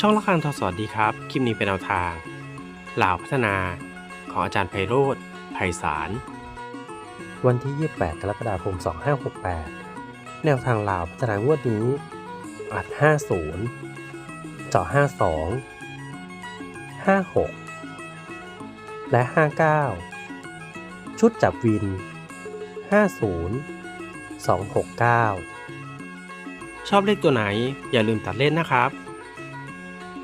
ช่องละครังทอสวัสดีครับ คลิปนี้เป็นแนวทางลาวพัฒนา ของอาจารย์ไพโรธไพศาล วันที่ 28 กรกฎาคม 2568 แนวทางลาวพัฒนางวดนี้ อัด 50 เจาะ 52 56 และ 59 ชุดจับวิน 50 269 ชอบเลขตัวไหน อย่าลืมตัดเล่นนะครับ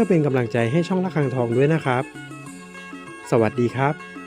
พื่อเป็นกำลังใจให้ช่องละคังทองด้วยนะครับ สวัสดีครับ